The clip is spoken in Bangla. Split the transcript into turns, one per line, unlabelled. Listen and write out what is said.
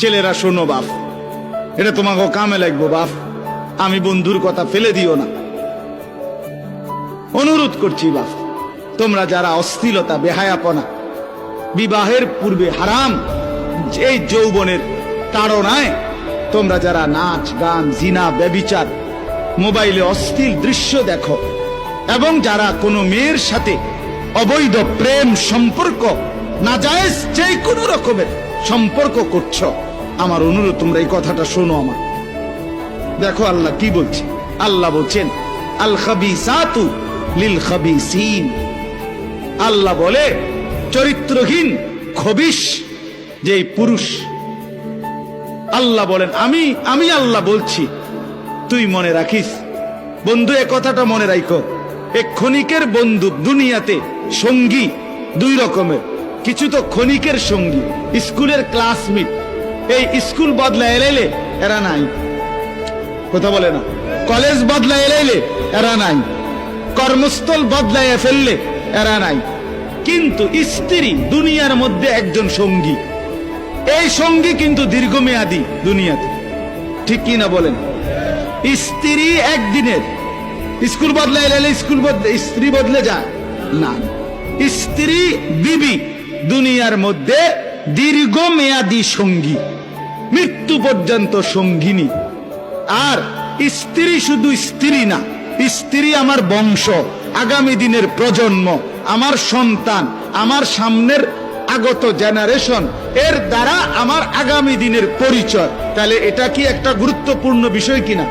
ছেলেরা, শোনো বাপ। এটা তোমাকে কামে লাগবো বাপ। আমি বন্ধুর কথা ফেলে দিও না। অনুরোধ করছি বাপ, তোমরা যারা অস্থিলতা বেহায়াপনা, বিবাহের পূর্বে হারাম যে যৌবনের তাড়নায় তোমরা যারা নাচ, গান, জিনা, ব্যবিচার, মোবাইলে অস্থির দৃশ্য দেখো, এবং যারা কোনো মেয়ের সাথে অবৈধ প্রেম, সম্পর্ক, নাজায়েজ যে কোনো রকমের সম্পর্ক করছ। আমার অনুরোধ, তোমরা এই কথাটা শোনো আমার। দেখো আল্লাহ কি বলছে? আল্লাহ বলছেন, আল খাবিসাতু লিল খাবিসিন। আল্লাহ বলে, চরিত্রহীন, খবিস যে পুরুষ। আল্লাহ বলেন, আমি আমি আল্লাহ বলছি। তুই মনে রাখিস, বন্ধু, এ কথাটা মনে রাখো এ ক্ষণিকের বন্ধু দুনিয়াতে সঙ্গী দুই রকমের। কিছু তো ক্ষণিকের সঙ্গী, স্কুলের ক্লাসমেট এই স্কুল বদলা এলাইলে এরা নাই। কথা বলে না। কলেজ বদলা এলাইলে এরা নাই। কর্মস্থল বদলাইয়া ফেললে এরা নাই। কিন্তু স্ত্রী দুনিয়ার মধ্যে একজন সঙ্গী। এই সঙ্গী কিন্তু দীর্ঘমেয়াদী দুনিয়াতে। ঠিক কি না বলেন? স্ত্রী একদিনের। স্কুল বদলাই এলে স্কুল বদলে স্ত্রী বদলে যায়। না স্ত্রী বিবি দুনিয়ার মধ্যে দীর্ঘমেয়াদী সঙ্গী, মৃত্যু পর্যন্ত সঙ্গিনী। আর স্ত্রী শুধু স্ত্রী না, স্ত্রী আমার বংশ, আগামী দিনের প্রজন্ম, আমার সন্তান, আমার সামনের আগত জেনারেশন, এর দ্বারা আমার আগামী দিনের পরিচয়। তাহলে এটা কি একটা গুরুত্বপূর্ণ বিষয় কিনা?